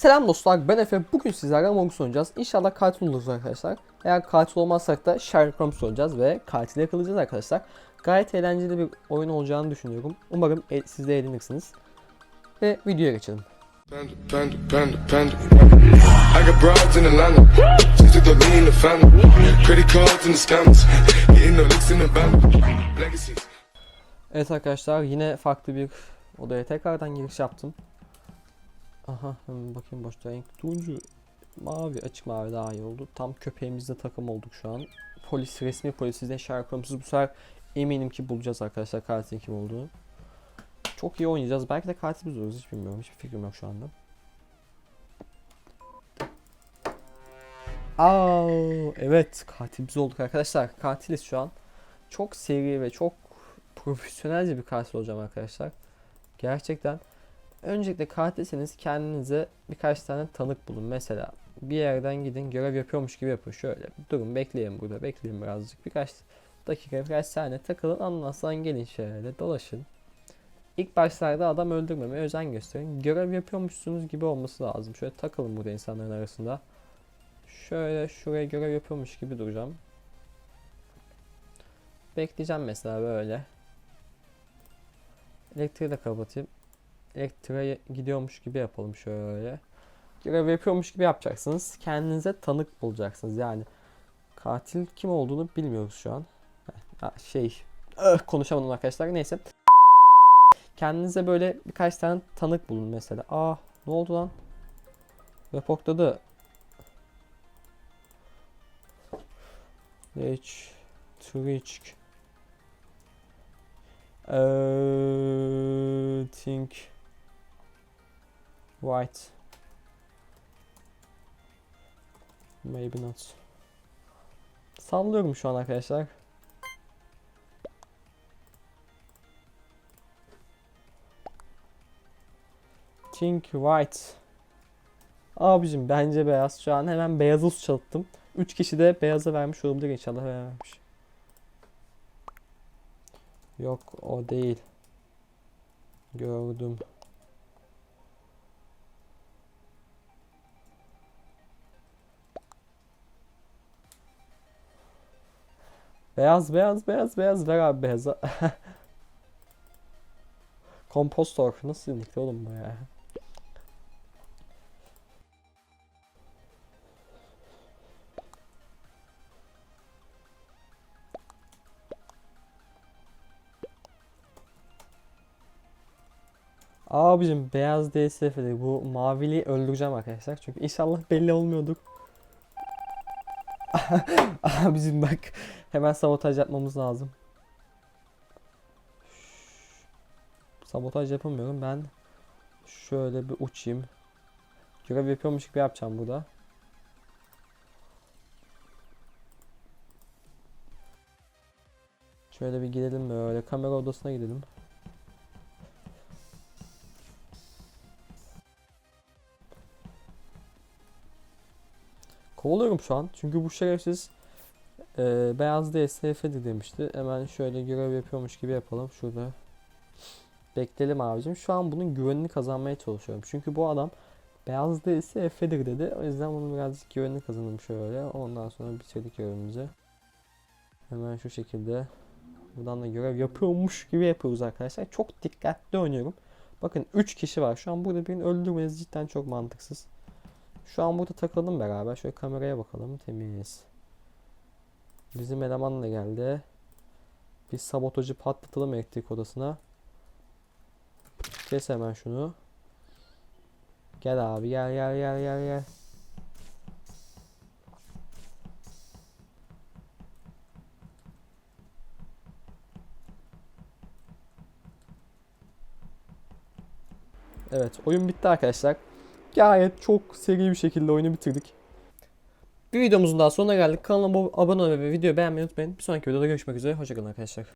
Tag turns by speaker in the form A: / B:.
A: Selam dostlar ben Efe. Bugün sizlerle Among Us oynayacağız. İnşallah katil oluruz arkadaşlar. Eğer katil olmazsak da Sherlock Holmes oynayacağız ve katili yakalayacağız arkadaşlar. Gayet eğlenceli bir oyun olacağını düşünüyorum. Umarım e- siz de eğlenirsiniz. Ve videoya geçelim.
B: Panda, panda, panda, panda. I got broads in Atlanta. Just took the lean in the family. Credit cards and the scammers. Getting the licks in the band. Legacies.
A: Evet arkadaşlar yine farklı bir odaya tekrardan giriş yaptım. Aha hemen bakayım boşta renk. Turuncu mavi açık mavi daha iyi oldu. Tam köpeğimizle takım olduk şu an. Polis resmi polisiz de Holmes'u bu sefer eminim ki bulacağız arkadaşlar katilin kim olduğunu. Çok iyi oynayacağız. Belki de katil biz oluruz hiç bilmiyorum. Hiçbir fikrim yok şu anda. Aa, evet katil biz olduk arkadaşlar. Katiliz şu an. Çok seri ve çok profesyonelce bir katil olacağım arkadaşlar. Gerçekten. Öncelikle katilseniz kendinize birkaç tane tanık bulun. Mesela bir yerden gidin görev yapıyormuş gibi yapın. Şöyle durun bekleyin burada bekleyin birazcık. Birkaç dakika birkaç saniye takılın anlatsan gelin şöyle dolaşın. İlk başlarda adam öldürmemeye özen gösterin. Görev yapıyormuşsunuz gibi olması lazım. Şöyle takılın burada insanların arasında. Şöyle şuraya görev yapıyormuş gibi duracağım. Bekleyeceğim mesela böyle. Elektriği de kapatayım. Elektriğe gidiyormuş gibi yapalım şöyle. Görev yapıyormuş gibi yapacaksınız. Kendinize tanık bulacaksınız. Yani katil kim olduğunu bilmiyoruz şu an. Şey öh, konuşamadım arkadaşlar. Neyse. Kendinize böyle birkaç tane tanık bulun mesela. Aa ne oldu lan? Raportladı. Hiç. Twitch. Uh, think white. Maybe not. Sallıyorum şu an arkadaşlar. Think white. Abicim bence beyaz. Şu an hemen beyazı çalıttım. 3 kişi de beyaza vermiş olabilir inşallah vermemiş. Yok o değil. Gördüm. Beyaz beyaz beyaz beyaz ver abi beyaza. Kompostor nasıl nickli oğlum bu ya? Abicim beyaz DSF'de bu maviliği öldüreceğim arkadaşlar. Çünkü inşallah belli olmuyorduk. Abicim bak hemen sabotaj yapmamız lazım. Sabotaj yapamıyorum ben. Şöyle bir uçayım. Görev yapıyormuş gibi yapacağım burada. Şöyle bir gidelim böyle kamera odasına gidelim. Kovalıyorum şu an. Çünkü bu şerefsiz e, beyaz DSF'di demişti. Hemen şöyle görev yapıyormuş gibi yapalım. Şurada bekleyelim abicim. Şu an bunun güvenini kazanmaya çalışıyorum. Çünkü bu adam beyaz DSF'dir dedi. O yüzden bunun birazcık güvenini kazandım şöyle. Ondan sonra bitirdik görevimizi. Hemen şu şekilde buradan da görev yapıyormuş gibi yapıyoruz arkadaşlar. Çok dikkatli oynuyorum. Bakın 3 kişi var. Şu an burada birini öldürmeniz cidden çok mantıksız. Şu an burada takıldım beraber. Şöyle kameraya bakalım. Temiz. Bizim eleman da geldi. Biz sabotajı patlatalım elektrik odasına. Kes hemen şunu. Gel abi gel gel gel gel gel. Evet oyun bitti arkadaşlar. Gayet çok seri bir şekilde oyunu bitirdik. Bir videomuzun daha sonuna geldik. Kanalıma abone olmayı ve videoyu beğenmeyi unutmayın. Bir sonraki videoda görüşmek üzere. Hoşçakalın arkadaşlar.